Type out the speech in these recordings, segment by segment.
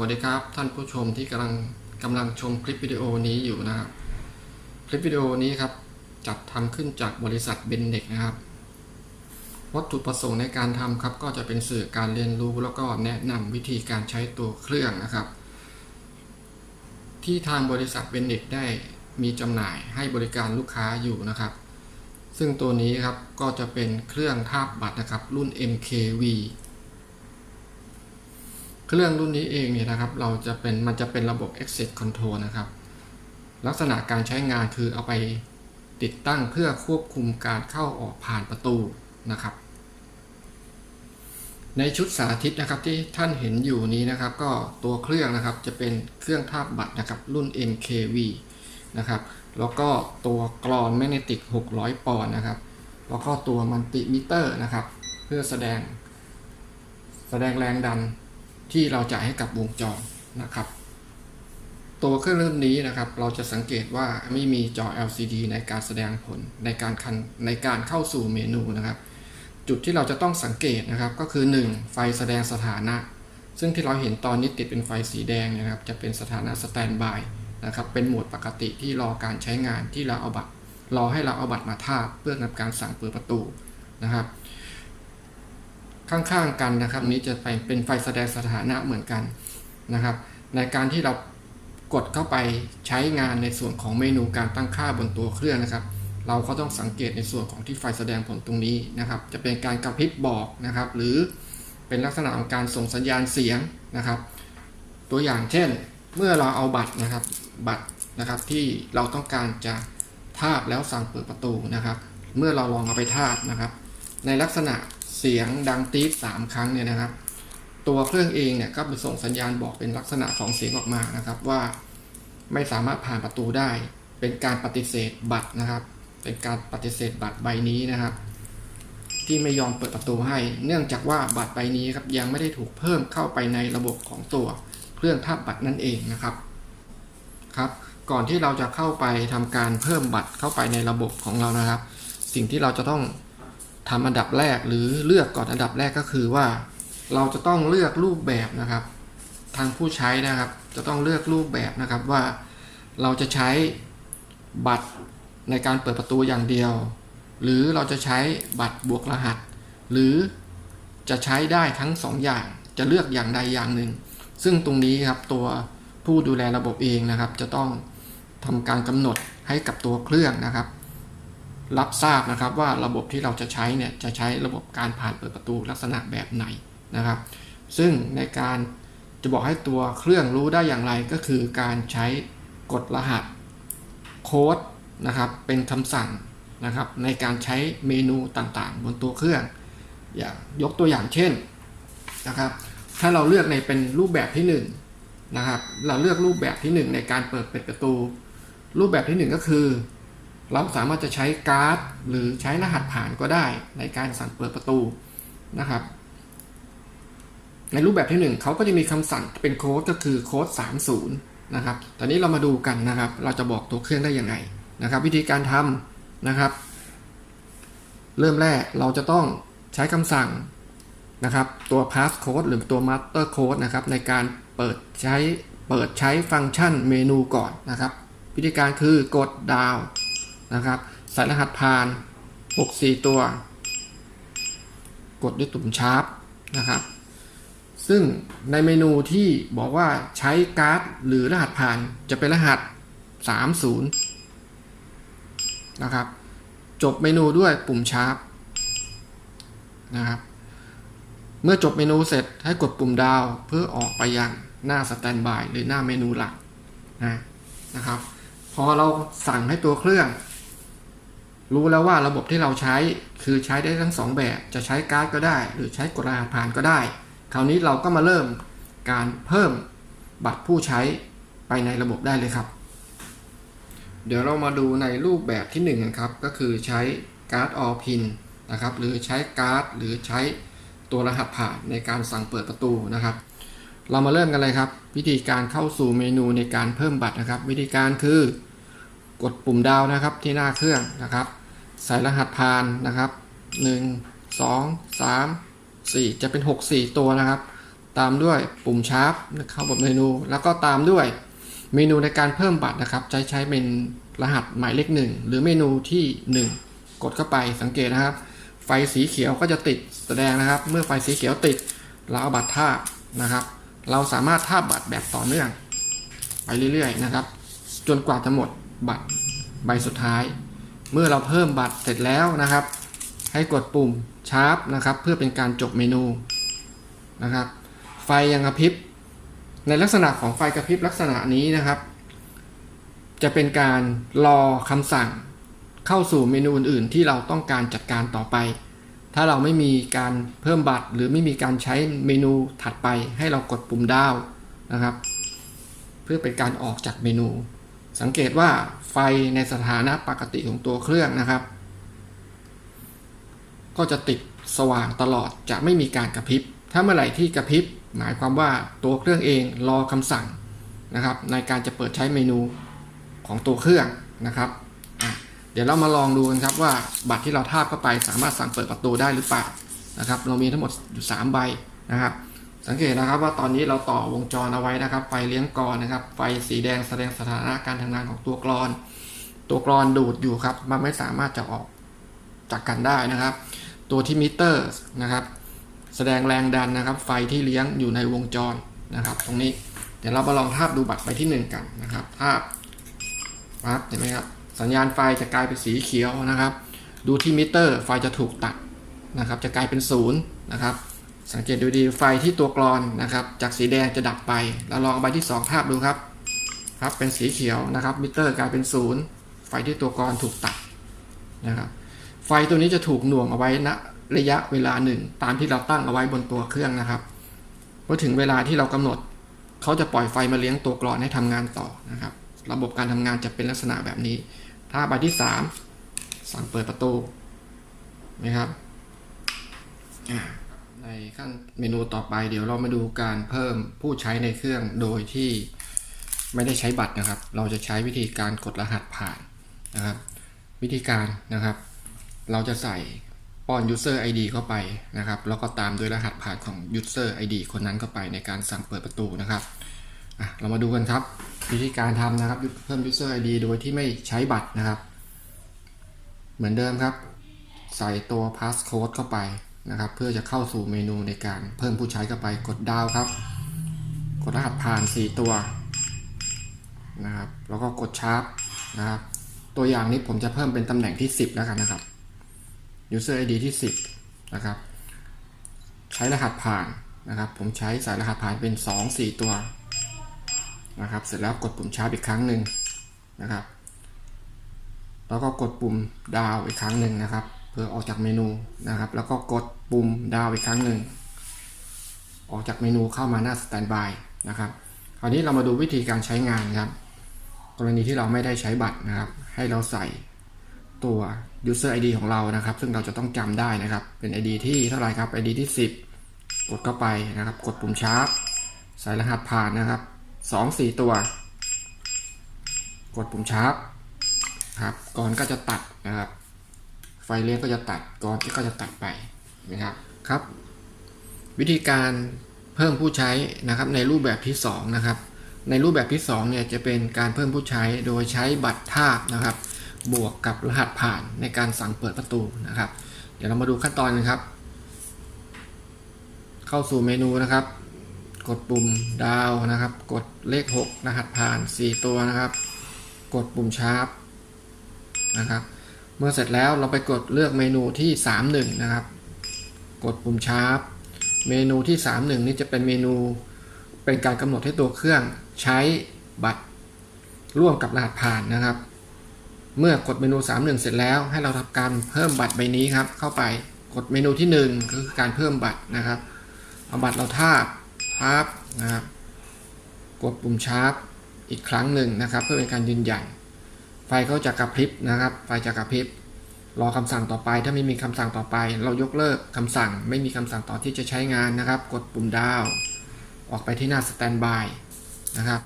วัสดีครับท่านผู้ชมที่กำลังกำลังชมคลิปวิดีโอนี้อยู่นะครับ คลิปวิดีโอนี้ครับจัดทำขึ้นจากบริษัทเบนเด็กนะครับ วัตถุประสงค์ในการทำครับ ก็จะเป็นสื่อการเรียนรู้แล้วก็แนะนำวิธีการใช้ตัวเครื่องนะครับ ที่ทางบริษัทเบนเด็กได้มีจำหน่ายให้บริการลูกค้าอยู่นะครับ ซึ่งตัวนี้ครับก็จะเป็นเครื่องทาบบัตรนะครับ รุ่น MKV เครื่องรุ่นนี้เองเนี่ยนะครับ เราจะเป็นมันจะเป็นระบบ Access Control นะครับ ลักษณะการใช้งานคือเอาไปติดตั้งเพื่อควบคุมการเข้าออกผ่านประตูนะครับ ในชุดสาธิตนะครับที่ท่านเห็นอยู่นี้นะครับ ก็ตัวเครื่องนะครับจะเป็นเครื่องทาบบัตรนะครับรุ่น MKV นะครับ แล้วก็ตัวกรอนแมกเนติก 600 ปอนด์นะครับ แล้วก็ตัวมัลติมิเตอร์นะครับ เพื่อแสดงแสดงแรงดัน ที่เราจ่ายให้กับวงจรนะครับ ตัวเครื่องรุ่นนี้นะครับ เราจะสังเกตว่าไม่มีจอ LCD ในการแสดงผลในการคันในการเข้าสู่เมนูนะครับ จุดที่เราจะต้องสังเกตนะครับก็คือ 1 ไฟแสดงสถานะ ซึ่งที่เราเห็นตอนนี้ติดเป็นไฟสีแดงนะครับ จะเป็นสถานะสแตนบายนะครับเป็นโหมดปกติที่รอการใช้งานที่เราเอาบัตรรอให้เราเอาบัตรมาทาบเพื่อทำการสั่งเปิดประตูนะครับ ข้างๆกันนะครับ นี้จะไปเป็นไฟแสดงสถานะเหมือนกันนะครับ ในการที่เรากดเข้าไปใช้งานในส่วนของเมนูการตั้งค่าบนตัวเครื่องนะครับ เราก็ต้องสังเกตในส่วนของที่ไฟแสดงผลตรงนี้นะครับ จะเป็นการกระพริบบอกนะครับ หรือเป็นลักษณะของการส่งสัญญาณเสียงนะครับ ตัวอย่างเช่น เมื่อเราเอาบัตรนะครับ บัตรนะครับที่เราต้องการจะทาบแล้วสั่งเปิดประตูนะครับ เมื่อเราลองเอาไปทาบนะครับ ในลักษณะ เสียงดังตี๊ดสามครั้งเนี่ยนะครับ ตัวเครื่องเองเนี่ยก็ไปส่งสัญญาณบอกเป็นลักษณะของเสียงออกมานะครับ ว่าไม่สามารถผ่านประตูได้ เป็นการปฏิเสธบัตรนะครับ เป็นการปฏิเสธบัตรใบนี้นะครับ ที่ไม่ยอมเปิดประตูให้ เนื่องจากว่าบัตรใบนี้ครับยังไม่ได้ถูกเพิ่มเข้าไปในระบบของตัวเครื่องทับบัตรนั่นเองนะครับครับ ก่อนที่เราจะเข้าไปทำการเพิ่มบัตรเข้าไปในระบบของเรานะครับ สิ่งที่เราจะต้อง ทำอันดับแรกหรือเลือกก่อนอันดับแรกก็คือว่า เราจะต้องเลือกรูปแบบนะครับ ทางผู้ใช้นะครับ จะต้องเลือกรูปแบบนะครับว่าเราจะใช้บัตรในการเปิดประตูอย่างเดียว หรือเราจะใช้บัตรบวกรหัส หรือจะใช้ได้ทั้งสองอย่างจะเลือกอย่างใดอย่างหนึ่ง ซึ่งตรงนี้ครับตัวผู้ดูแลระบบเองนะครับ จะต้องทำการกำหนดให้กับตัวเครื่องนะครับ รับทราบนะครับว่าระบบที่เราจะใช้เนี่ยจะใช้ระบบการผ่านเปิดประตูลักษณะแบบไหนนะครับ ซึ่งในการจะบอกให้ตัวเครื่องรู้ได้อย่างไรก็คือการใช้กดรหัสโค้ดนะครับเป็นคำสั่งนะครับในการใช้เมนูต่างๆ บนตัวเครื่อง อย่างยกตัวอย่างเช่นนะครับ ถ้าเราเลือกในเป็นรูปแบบที่1นงนะครับเราเลือกรูปแบบที่ 1 ในการเปิดปิดประตู รูปแบบที่ 1 ก็คือ เราสามารถจะใช้การ์ดหรือใช้รหัสผ่านก็ได้ในการสั่งเปิดประตูนะครับ ในรูปแบบที่ 1เขาก็จะมีคำสั่งเป็นโค้ดก็คือโค้ด30 นะครับ ตอนนี้เรามาดูกันนะครับ เราจะบอกตัวเครื่องได้ยังไงนะครับ วิธีการทำนะครับ เริ่มแรกเราจะต้องใช้คำสั่งนะครับตัว passcode หรือตัว master code นะครับในการเปิดใช้เปิดใช้ฟังก์ชันเมนูก่อนนะครับ วิธีการคือกดดาว นะครับ ใส่รหัสผ่าน 64 ตัว กดด้วยตุ่มชาร์ปนะครับ ซึ่งในเมนูที่บอกว่าใช้การ์ดหรือรหัสผ่านจะเป็นรหัส 30 นะครับ จบเมนูด้วยปุ่มชาร์ปนะครับ เมื่อจบเมนูเสร็จให้กดปุ่มดาวเพื่อออกไปยังหน้าสแตนบายหรือหน้าเมนูหลักนะนะครับ พอเราสั่งให้ตัวเครื่อง รู้แล้วว่าระบบที่เราใช้คือใช้ได้ทั้งสองแบบ จะใช้การ์ดก็ได้ หรือใช้กดรหัสผ่านก็ได้ คราวนี้เราก็มาเริ่มการเพิ่มบัตรผู้ใช้ไปในระบบได้เลยครับ เดี๋ยวเรามาดูในรูปแบบที่1นึ่งครับ ก็คือใช้การ์ดออพินนะครับ หรือใช้การ์ดหรือใช้ตัวรหัสผ่านในการสั่งเปิดประตูนะครับ เรามาเริ่มกันเลยครับ วิธีการเข้าสู่เมนูในการเพิ่มบัตรนะครับ วิธีการคือกดปุ่มดาวนะครับที่หน้าเครื่องนะครับ ใส่รหัสผ่านนะครับ 1 2 3 4 จะเป็น 6 4 ตัวนะครับ ตามด้วยปุ่มชาร์ปเข้าบทเมนู แล้วก็ตามด้วยเมนูในการเพิ่มบัตรนะครับ ใช้ใช้เป็นรหัสหมายเลขหนึ่งหรือเมนูที่ 1 กดเข้าไปสังเกตนะครับ ไฟสีเขียวก็จะติดแสดงนะครับ เมื่อไฟสีเขียวติดเราเอาบัตรทาบนะครับ เราสามารถทาบบัตรแบบต่อเนื่อง ไปเรื่อยๆนะครับ จนกว่าจะหมดบัตรใบสุดท้าย เมื่อเราเพิ่มบัตรเสร็จแล้วนะครับ ให้กดปุ่มชาร์ปนะครับเพื่อเป็นการจบเมนูนะครับ ไฟยังกระพริบ ในลักษณะของไฟกระพริบลักษณะนี้นะครับ จะเป็นการรอคำสั่งเข้าสู่เมนูอื่น ๆ ที่เราต้องการจัดการต่อไป ถ้าเราไม่มีการเพิ่มบัตร หรือไม่มีการใช้เมนูถัดไป ให้เรากดปุ่มดาวนะครับ เพื่อเป็นการออกจากเมนู สังเกตว่าไฟในสถานะปกติของตัวเครื่องนะครับ ก็จะติดสว่างตลอดจะไม่มีการกระพริบ ถ้าเมื่อไหร่ที่กระพริบ หมายความว่าตัวเครื่องเองรอคำสั่งนะครับในการจะเปิดใช้เมนูของตัวเครื่องนะครับ เดี๋ยวเรามาลองดูกันครับว่าบัตรที่เราทาบเข้าไปสามารถสั่งเปิดประตูได้หรือเปล่านะครับ เรามีทั้งหมดอยู่ 3 ใบนะครับ สังเกตนะครับว่าตอนนี้เราต่อวงจรเอาไว้นะครับ ไฟเลี้ยงกรอนนะครับ ไฟสีแดงแสดงสถานะการทำงานของตัวกรอน ตัวกรอนดูดอยู่ครับ มันไม่สามารถจะออกจากกันได้นะครับ ตัวที่มิเตอร์นะครับ แสดงแรงดันนะครับ ไฟที่เลี้ยงอยู่ในวงจรนะครับ ตรงนี้เดี๋ยวเรามาลองทาบดูบัตรใบที่ 1 กันนะครับทาบปั๊บเห็นไหมครับสัญญาณไฟจะกลายเป็นสีเขียวนะครับ ดูที่มิเตอร์ไฟจะถูกตัดนะครับ จะกลายเป็นศูนย์นะครับ สังเกตดูดีไฟที่ตัวกรอนนะครับ จากสีแดงจะดับไป เราลองใบที่2ทาบดูครับ ครับเป็นสีเขียวนะครับมิเตอร์กลายเป็นศูนย์ไฟที่ตัวกรอนถูกตัดนะครับ ไฟตัวนี้จะถูกหน่วงเอาไว้ณระยะเวลาหนึ่งตามที่เราตั้งเอาไว้บนตัวเครื่องนะครับพอถึงเวลาที่เรากำหนด เขาจะปล่อยไฟมาเลี้ยงตัวกรอนให้ทำงานต่อนะครับ ระบบการทำงานจะเป็นลักษณะแบบนี้ ถ้าใบที่ 3 สั่งเปิดประตูนะครับอ่า ในขั้นเมนูต่อไปเดี๋ยวเรามาดูการเพิ่มผู้ใช้ในเครื่องโดยที่ไม่ได้ใช้บัตรนะครับ เราจะใช้วิธีการกดรหัสผ่านนะครับ วิธีการนะครับ เราจะใส่ป้อน user ID เข้าไปนะครับ แล้วก็ตามด้วยรหัสผ่านของ user ID คนนั้นเข้าไปในการสั่งเปิดประตูนะครับอะเรามาดูกันครับ วิธีการทำนะครับเพิ่ม user ID โดยที่ไม่ใช้บัตรนะครับ เหมือนเดิมครับ ใส่ตัว passcode เข้าไป นะครับ เพื่อจะเข้าสู่เมนูในการเพิ่มผู้ใช้เข้าไปกดดาวครับ กดรหัสผ่าน 4 ตัวนะครับ แล้วก็กดชาร์ปนะครับ ตัวอย่างนี้ผมจะเพิ่มเป็นตำแหน่งที่ 10 แล้วกันนะครับ user ID ที่ 10 นะครับ ใช้รหัสผ่านนะครับ ผมใช้สายรหัสผ่านเป็น 2 4 ตัวนะครับ เสร็จแล้วกดปุ่มชาร์ปอีกครั้งหนึ่งนะครับ แล้วก็กดปุ่มดาวอีกครั้งหนึ่งนะครับ เพื่อออกจากเมนูนะครับ แล้วก็กดปุ่มดาวอีกครั้งหนึ่ง ออกจากเมนูเข้ามาหน้าสแตนบายนะครับ คราวนี้เรามาดูวิธีการใช้งานครับ กรณีที่เราไม่ได้ใช้บัตรนะครับ ให้เราใส่ตัว user ID ของเรานะครับ ซึ่งเราจะต้องจำได้นะครับ เป็น ID ที่เท่าไหร่ครับ ID ที่ 10 กดเข้าไปนะครับ กดปุ่มชาร์ปใส่รหัสผ่านนะครับ2 4 ตัว กดปุ่มชาร์ปครับก่อนก็จะตัดนะครับ ไฟเลี้ยงก็จะตัดก่อนที่ก็จะตัดไปนะครับครับ วิธีการเพิ่มผู้ใช้นะครับในรูปแบบที่2นะครับในรูปแบบที่2เนี่ยจะเป็นการเพิ่มผู้ใช้โดยใช้บัตรทาบนะครับ บวกกับรหัสผ่านในการสั่งเปิดประตูนะครับ เดี๋ยวเรามาดูขั้นตอนกันครับ เข้าสู่เมนูนะครับ กดปุ่มดาวนะครับ กดเลข 6 รหัสผ่าน 4 ตัวนะครับ กดปุ่มชาร์ปนะครับ เมื่อเสร็จแล้วเราไปกดเลือกเมนูที่ 31 นะครับ กดปุ่มชาร์ปเมนูที่ 31 นี่จะเป็นเมนูเป็นการกำหนดให้ตัวเครื่องใช้บัตรร่วมกับรหัสผ่านนะครับ เมื่อกดเมนู 31 เสร็จแล้ว ให้เราทำการเพิ่มบัตรใบนี้ครับ เข้าไปกดเมนูที่1ก็คือการเพิ่มบัตรนะครับเอาบัตรเราทาบทาบนะครับกดปุ่มชาร์ปอีกครั้งหนึ่งนะครับ เพื่อเป็นการยืนยัน ไฟเขาจะกระพริบนะครับ ไฟจะกระพริบ รอคำสั่งต่อไป ถ้าไม่มีคำสั่งต่อไป เรายกเลิกคำสั่ง ไม่มีคำสั่งต่อที่จะใช้งานนะครับ กดปุ่มดาว ออกไปที่หน้าสแตนบายนะครับ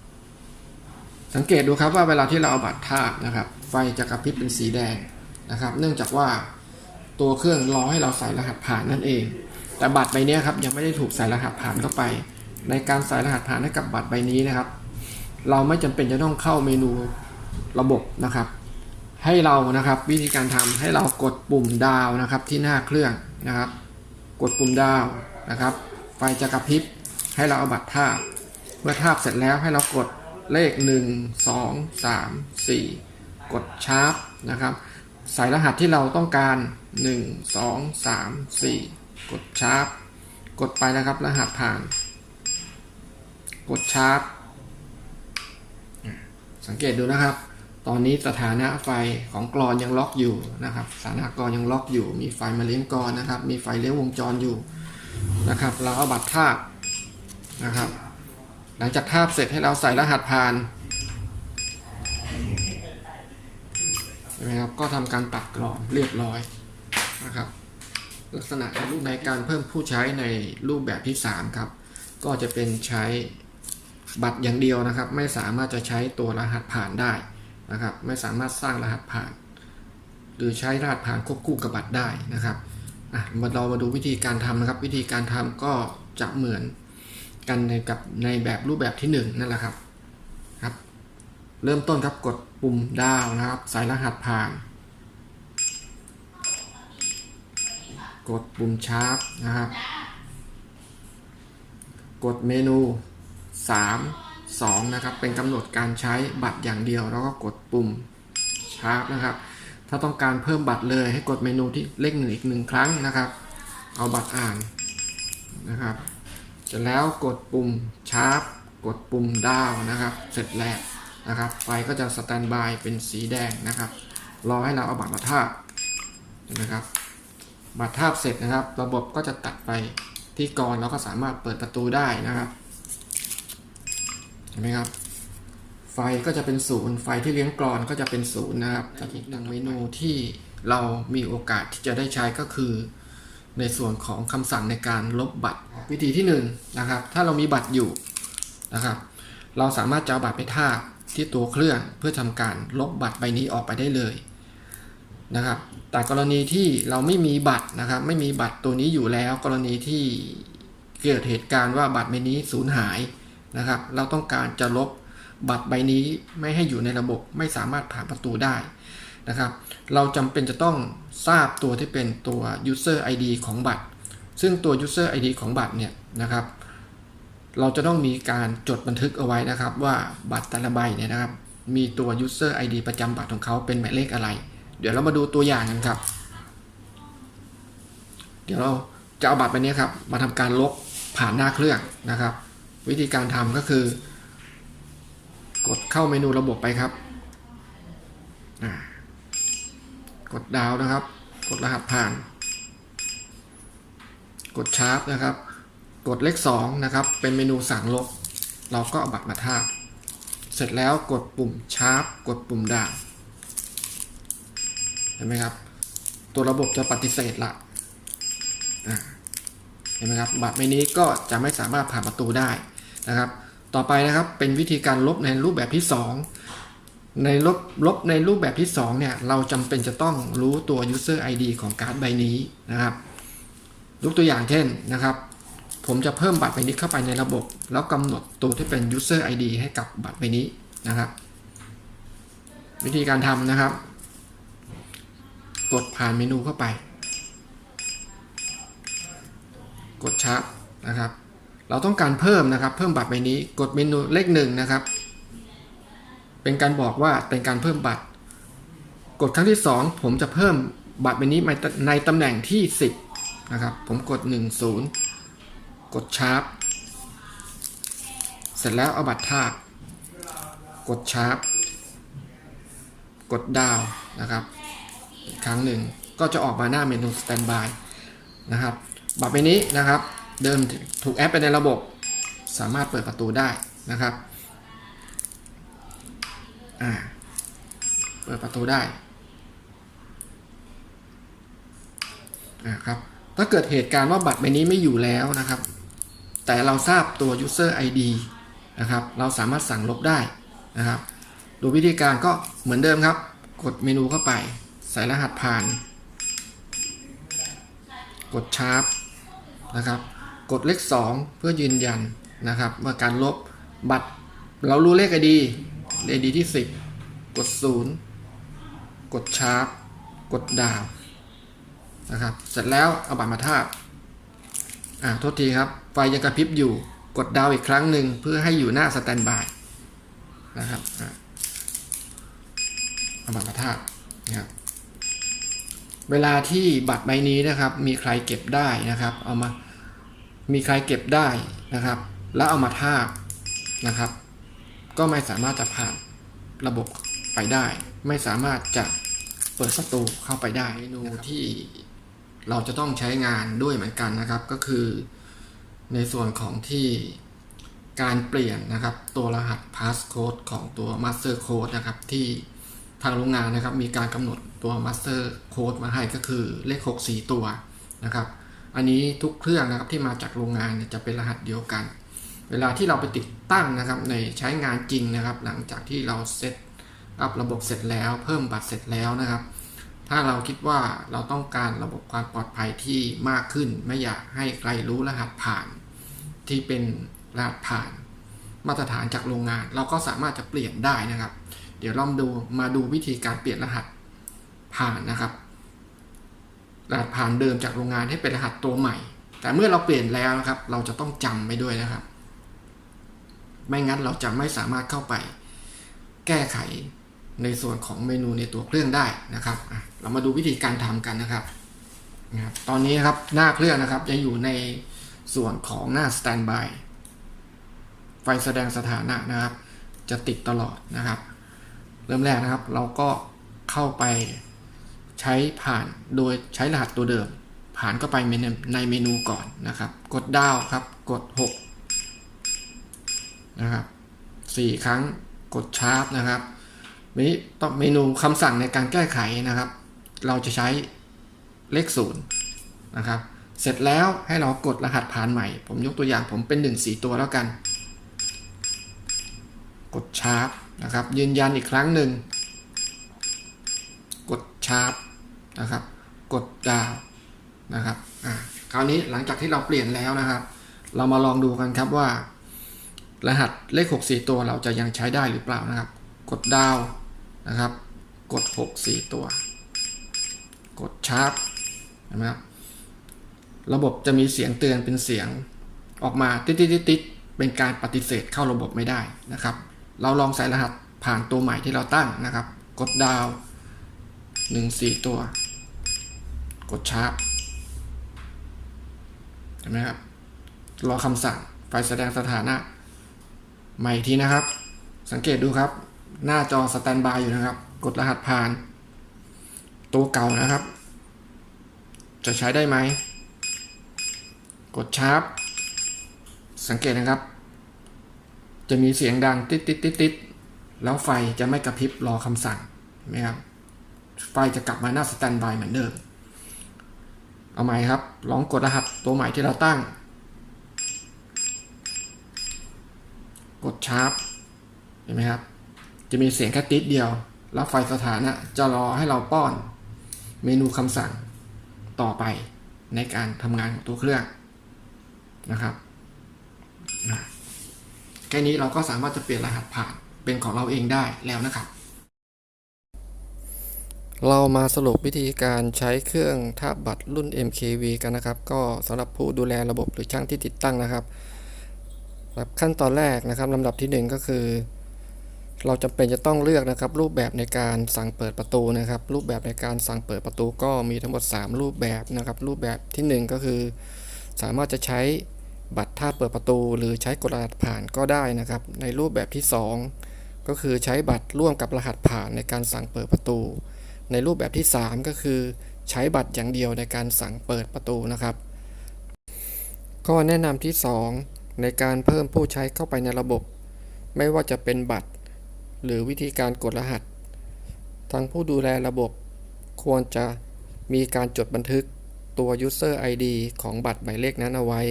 สังเกตดูครับว่าเวลาที่เราเอาบัตรทาบนะครับ ไฟจะกระพริบเป็นสีแดงนะครับ เนื่องจากว่าตัวเครื่องรอให้เราใส่รหัสผ่านนั่นเอง แต่บัตรใบนี้ครับยังไม่ได้ถูกใส่รหัสผ่านเข้าไป ในการใส่รหัสผ่านให้กับบัตรใบนี้นะครับ เราไม่จำเป็นจะต้องเข้าเมนู ระบบนะครับ ให้เรานะครับวิธีการทำให้เรากดปุ่มดาวนะครับที่หน้าเครื่องนะครับ กดปุ่มดาวนะครับ ไฟจะกระพริบให้เราเอาบัตรทาบเมื่อทาบเสร็จแล้วให้เรากดเลข 1 2 3 4 กดชาร์ปนะครับ ใส่รหัสที่เราต้องการ 1 2 3 4 กดชาร์ปกดไปนะครับรหัสผ่าน กดชาร์ปสังเกตดูนะครับ ตอนนี้สถานะไฟของกรอนยังล็อกอยู่นะครับ สถานะกรอนยังล็อกอยู่ มีไฟมาเลี้ยงกรอนนะครับ มีไฟเลี้ยงวงจรอยู่นะครับ เราเอาบัตรทาบนะครับ หลังจากทาบเสร็จให้เราใส่รหัสผ่านใช่ไหมครับ ก็ทำการตัดกรอนเรียบร้อยนะครับ ลักษณะรูปในการเพิ่มผู้ใช้ในรูปแบบที่ 3 ครับ ก็จะเป็นใช้บัตรอย่างเดียวนะครับ ไม่สามารถจะใช้ตัวรหัสผ่านได้ นะครับ ไม่สามารถสร้างรหัสผ่าน หรือใช้รหัสผ่านควบคู่กับบัตรได้นะครับอะมาเรามาดูวิธีการทำนะครับ วิธีการทำก็จะเหมือนกันในกับในแบบรูปแบบที่1นั่นแหละครับครับ เริ่มต้นครับกดปุ่มดาวนะครับใส่รหัสผ่าน กดปุ่มชาร์ปนะครับ กดเมนู 3 2นะครับเป็นกำหนดการใช้บัตรอย่างเดียว แล้วก็กดปุ่มชาร์ปนะครับ ถ้าต้องการเพิ่มบัตรเลยให้กดเมนูที่เลขหนึ่งอีกหนึ่งครั้งนะครับ เอาบัตรอ่านนะครับเสร็จแล้วกดปุ่มชาร์ปกดปุ่มดาวนะครับ เสร็จแล้วนะครับไฟก็จะสแตนบายเป็นสีแดงนะครับรอให้เราเอาบัตรมาทาบนะครับบัตรทาบเสร็จนะครับ ระบบก็จะตัดไปที่กรแล้วก็สามารถเปิดประตูได้นะครับ ห็นไหมครับ ไฟก็จะเป็นศูนย์ไฟที่เลี้ยงกรอนก็จะเป็นศูนย์นะครับจากอีกหนึ่งเมนูที่เรามีโอกาสที่จะได้ใช้ก็คือ ในส่วนของคำสั่งในการลบบัตรวิธีที่1นงนะครับ ถ้าเรามีบัตรอยู่นะครับ เราสามารถจะเอาบัตรไปทาบที่ตัวเครื่องเพื่อทำการลบบัตรใบนี้ออกไปได้เลยนะครับแต่กรณีที่เราไม่มีบัตรนะครับ ไม่มีบัตรตัวนี้อยู่แล้ว กรณีที่เกิดเหตุการณ์ว่าบัตรใบนี้สูญหาย นะครับ เราต้องการจะลบบัตรใบนี้ไม่ให้อยู่ในระบบไม่สามารถผ่านประตูได้นะครับ เราจำเป็นจะต้องทราบตัวที่เป็นตัว user ID ของบัตร ซึ่งตัว user ID ของบัตรเนี่ยนะครับ เราจะต้องมีการจดบันทึกเอาไว้นะครับ ว่าบัตรแต่ละใบเนี่ยนะครับ มีตัว user ID ประจำบัตรของเขาเป็นหมายเลขอะไร เดี๋ยวเรามาดูตัวอย่างกันครับ เดี๋ยวเราจะเอาบัตรใบนี้ครับ มาทำการลบผ่านหน้าเครื่องนะครับ วิธีการทำก็คือ กดเข้าเมนูระบบไปครับ กดดาวนะครับ กดรหัสผ่าน กดชาร์ปนะครับ กดเลข2นะครับ เป็นเมนูสั่งลบ เราก็เอาบัตรมาทาบ เสร็จแล้วกดปุ่มชาร์ปกดปุ่มดาวเห็นไหมครับ ตัวระบบจะปฏิเสธละอะเห็นไหมครับ บัตรใบนี้ก็จะไม่สามารถผ่านประตูได้ นะครับ ต่อไปนะครับเป็นวิธีการลบในรูปแบบที่ 2 ในลบลบในรูปแบบที่2เนี่ยเราจำเป็นจะต้องรู้ตัว user ID ของการ์ดใบนี้นะครับยกตัวอย่างเช่นนะครับ ผมจะเพิ่มบัตรใบนี้เข้าไปในระบบ แล้วกำหนดตัวที่เป็น user ID ให้กับบัตรใบนี้นะครับ วิธีการทำนะครับ กดผ่านเมนูเข้าไป กดชาร์ปนะครับ เราต้องการเพิ่มนะครับ เพิ่มบัตรใบนี้กดเมนูเลขหนึ่งนะครับ เป็นการบอกว่าเป็นการเพิ่มบัตร กดครั้งที่ 2 ผมจะเพิ่มบัตรใบนี้ในตำแหน่งที่ 10 นะครับ ผมกด 10 กดชาร์ปเสร็จแล้วเอาบัตรทาบกดชาร์ปกดดาวนะครับอีกครั้งหนึ่งก็จะออกมาหน้าเมนูสแตนบายนะครับ บัตรใบนี้นะครับ เดิมถูกแอปไปในระบบ สามารถเปิดประตูได้นะครับอ่าเปิดประตูได้อ่าครับถ้าเกิดเหตุการณ์ว่าบัตรใบนี้ไม่อยู่แล้วนะครับ แต่เราทราบตัว user ID นะครับ เราสามารถสั่งลบได้นะครับดูวิธีการก็เหมือนเดิมครับ กดเมนูเข้าไป ใส่รหัสผ่าน กดชาร์ปนะครับ กดเลข 2 เพื่อยืนยันนะครับเมื่อการลบบัตรเรารู้เลขไอดีเลดีที่ 10 กด 0 กดชาร์ปกดดาวนะครับเสร็จแล้วเอาบัตรมาทาบอ่าโทษทีครับ ไฟยังกระพริบอยู่กดดาวอีกครั้งหนึ่งเพื่อให้อยู่หน้าสแตนบายนะครับอเอาบัตรมาทาบนะครับเวลาที่บัตรใบนี้นะครับ มีใครเก็บได้นะครับ เอามา มีใครเก็บได้นะครับ แล้วเอามาทาบนะครับ ก็ไม่สามารถจะผ่านระบบไปได้ ไม่สามารถจะเปิดประตูเข้าไปได้เมนูที่เราจะต้องใช้งานด้วยเหมือนกันนะครับ ก็คือในส่วนของที่การเปลี่ยนนะครับ ตัวรหัส passcode ของตัว master code นะครับ ที่ทางโรงงานนะครับ มีการกำหนดตัว master code มาให้ก็คือเลข 6 4 ตัวนะครับ อันนี้ทุกเครื่องนะครับที่มาจากโรงงานนจะเป็นรหัสเดียวกัน เวลาที่เราไปติดตั้งนะครับในใช้งานจริงนะครับ หลังจากที่เราเซตอัพระบบเสร็จแล้ว เพิ่มบัตรเสร็จแล้วนะครับ ถ้าเราคิดว่าเราต้องการระบบความปลอดภัยที่มากขึ้น ไม่อยากให้ใครรู้รหัสผ่าน ที่เป็นรหัสผ่านมาตรฐานจากโรงงาน เราก็สามารถจะเปลี่ยนได้นะครับ เดี๋ยวลองดูมาดูวิธีการเปลี่ยนรหัสผ่านนะครับ รหัสผ่านเดิมจากโรงงานให้เป็นรหัสตัวใหม่ แต่เมื่อเราเปลี่ยนแล้วนะครับ เราจะต้องจำไปด้วยนะครับ ไม่งั้นเราจะไม่สามารถเข้าไป แก้ไขในส่วนของเมนูในตัวเครื่องได้นะครับ เรามาดูวิธีการทำกันนะครับนะครับ ตอนนี้นะครับหน้าเครื่องนะครับจะอยู่ในส่วนของหน้าสแตนบายไฟแสดงสถานะนะครับ จะติดตลอดนะครับ เริ่มแรกนะครับ เราก็เข้าไป ใช้ผ่านโดยใช้รหัสตัวเดิม ผ่านเข้าไปในในเมนูก่อนนะครับ กดดาวครับ กด 6 นะครับ 4 ครั้งกดชาร์ปนะครับนี้ต้องเมนูคำสั่งในการแก้ไขนะครับ เราจะใช้เลขศูนย์นะครับ เสร็จแล้วให้เรากดรหัสผ่านใหม่ ผมยกตัวอย่างผมเป็น1 4ตัวแล้วกัน กดชาร์ปนะครับ ยืนยันอีกครั้งหนึ่ง กดชาร์ป นะครับ กดดาวนะครับอ่าคราวนี้หลังจากที่เราเปลี่ยนแล้วนะครับ เรามาลองดูกันครับว่า รหัสเลข 6 4 ตัวเราจะยังใช้ได้หรือเปล่านะครับ กดดาวนะครับ กด 6 4 ตัว กดชาร์ปนะครับระบบจะมีเสียงเตือนเป็นเสียงออกมาติดติดติดเป็นการปฏิเสธเข้าระบบไม่ได้นะครับ เราลองใส่รหัสผ่านตัวใหม่ที่เราตั้งนะครับ กดดาวหนึ่งสี่ตัว กดชาร์ปเห็นไหมครับ รอคำสั่งไฟแสดงสถานะ ใหม่ทีนะครับ สังเกตดูครับ หน้าจอสแตนบายอยู่นะครับ กดรหัสผ่าน ตัวเก่านะครับ จะใช้ได้ไหม กดชาร์ปสังเกตนะครับ จะมีเสียงดังติดติดติดติดแล้วไฟจะไม่กระพริบรอคำสั่งเห็นไหมครับ ไฟจะกลับมาหน้าสแตนบายเหมือนเดิม เอาใหม่ครับ ลองกดรหัสตัวใหม่ที่เราตั้ง กดชาร์ปเห็นไหมครับ จะมีเสียงแค่ติดเดียวแล้วไฟสถานะจะรอให้เราป้อนเมนูคำสั่งต่อไปในการทำงานของตัวเครื่องนะครับแค่นี้เราก็สามารถจะเปลี่ยนรหัสผ่านเป็นของเราเองได้แล้วนะครับ เรามาสรุปวิธีการใช้เครื่องทาบบัตรรุ่น MKV กันนะครับ ก็สำหรับผู้ดูแลระบบหรือช่างที่ติดตั้งนะครับแบบขั้นตอนแรกนะครับลำดับที่หนึ่งก็คือ เราจำเป็นจะต้องเลือกนะครับ รูปแบบในการสั่งเปิดประตูนะครับ รูปแบบในการสั่งเปิดประตูก็มีทั้งหมด 3 รูปแบบนะครับ รูปแบบทีหนึ่1 ก็คือ สามารถจะใช้บัตรท่าเปิดประตู หรือใช้กดรหัสผ่านก็ได้นะครับ ในรูปแบบที่ 2 ก็คือใช้บัตรร่วมกับรหัสผ่านในการสั่งเปิดประตู ในรูปแบบที่ 3 ก็คือ ใช้บัตรอย่างเดียวในการสั่งเปิดประตูนะครับ ข้อแนะนำที่ 2 ในการเพิ่มผู้ใช้เข้าไปในระบบ ไม่ว่าจะเป็นบัตร หรือวิธีการกดรหัส ทางผู้ดูแลระบบ ควรจะมีการจดบันทึกตัว user ID ของบัตรหมายเลขนั้นเอาไว้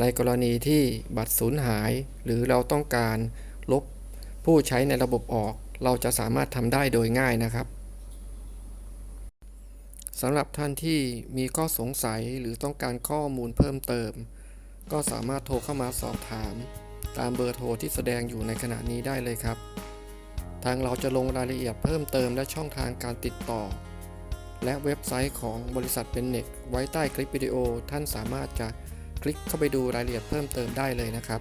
ในกรณีที่บัตรสูญหาย หรือเราต้องการลบผู้ใช้ในระบบออก เราจะสามารถทำได้โดยง่ายนะครับ สำหรับท่านที่มีข้อสงสัยหรือต้องการข้อมูลเพิ่มเติม ก็สามารถโทรเข้ามาสอบถาม ตามเบอร์โทรที่แสดงอยู่ในขณะนี้ได้เลยครับ ทางเราจะลงรายละเอียดเพิ่มเติมและช่องทางการติดต่อ และเว็บไซต์ของบริษัทเป็นเน็ตไว้ใต้คลิปวิดีโอท่านสามารถจะคลิกเข้าไปดูรายละเอียดเพิ่มเติมได้เลยนะครับ